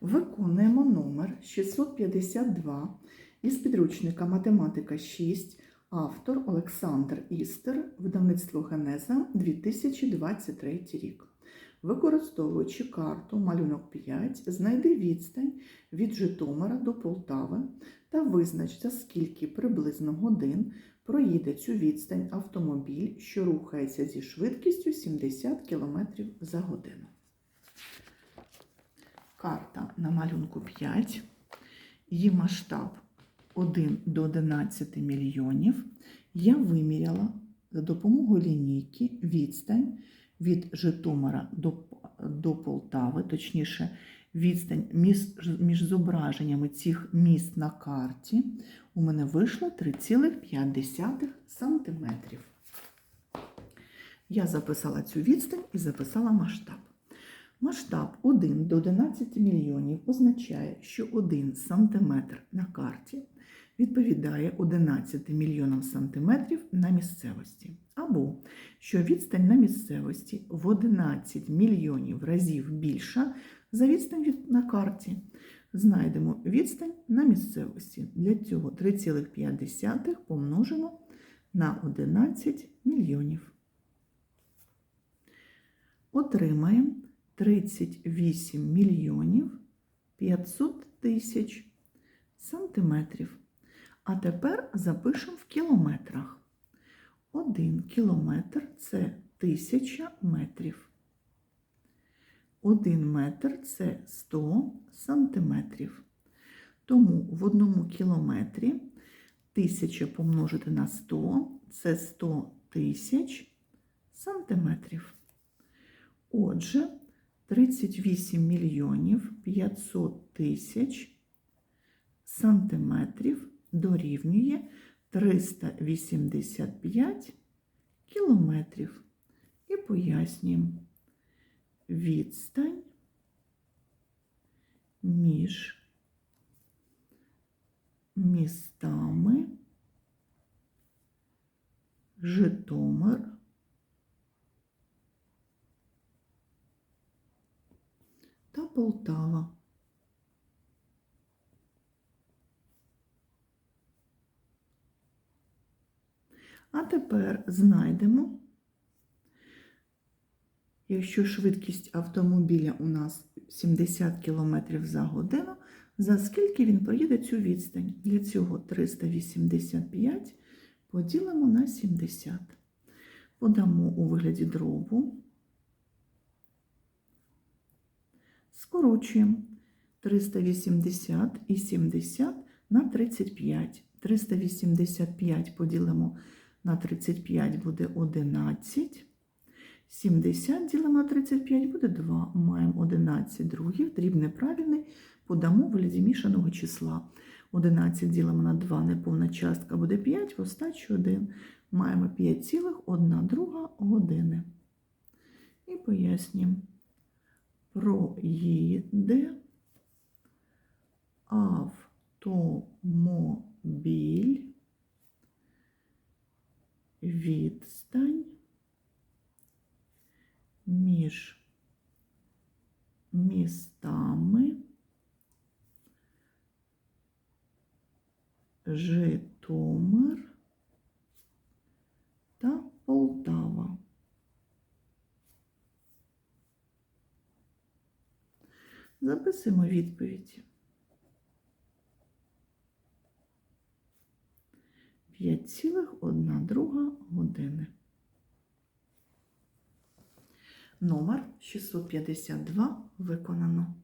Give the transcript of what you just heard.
Виконуємо номер 652 із підручника Математика 6, автор Олександр Істер, видавництво Генеза 2023 рік. Використовуючи карту малюнок 5, знайди відстань від Житомира до Полтави та визнач, за скільки приблизно годин проїде цю відстань автомобіль, що рухається зі швидкістю 70 км за годину. Карта на малюнку 5. Її масштаб 1 до 11 мільйонів. Я виміряла за допомогою лінійки відстань від Житомира до, до Полтави, точніше, відстань між, між зображеннями цих міст на карті у мене вийшло 3,5 см. Я записала цю відстань і записала масштаб. Масштаб 1 до 11 мільйонів означає, що 1 см на карті відповідає 11 мільйонам сантиметрів на місцевості. Або що відстань на місцевості в 11 мільйонів разів більша за відстань на карті. Знайдемо відстань на місцевості. Для цього 3,5 помножимо на 11 мільйонів. Отримаємо 38 мільйонів 500 тисяч сантиметрів. А тепер запишемо в кілометрах. Один кілометр це тисяча метрів. Один метр це 100 сантиметрів. Тому в одному кілометрі тисяча помножити на 100 це 100 тисяч сантиметрів. Отже, 38 мільйонів 500 тисяч сантиметрів дорівнює 385 кілометрів. І пояснюємо відстань між містами Житомир та Полтава. А тепер знайдемо, якщо швидкість автомобіля у нас 70 км за годину, за скільки він проїде цю відстань? Для цього 385 поділимо на 70. Подамо у вигляді дробу. Скорочуємо 380 і 70 на 35. 385 поділимо на 35 буде 11. 70 ділимо на 35 буде 2. Маємо 11 других, дрібне правильний, подамо в вигляді мішаного числа. 11 ділимо на 2, неповна частка буде 5, в остачі 1. Маємо 5,1 друга години. І пояснюємо. Проїде автомобіль відстань між містами Житомир та Полтава. Записуємо відповідь. 5,1 години. Номер 652 виконано.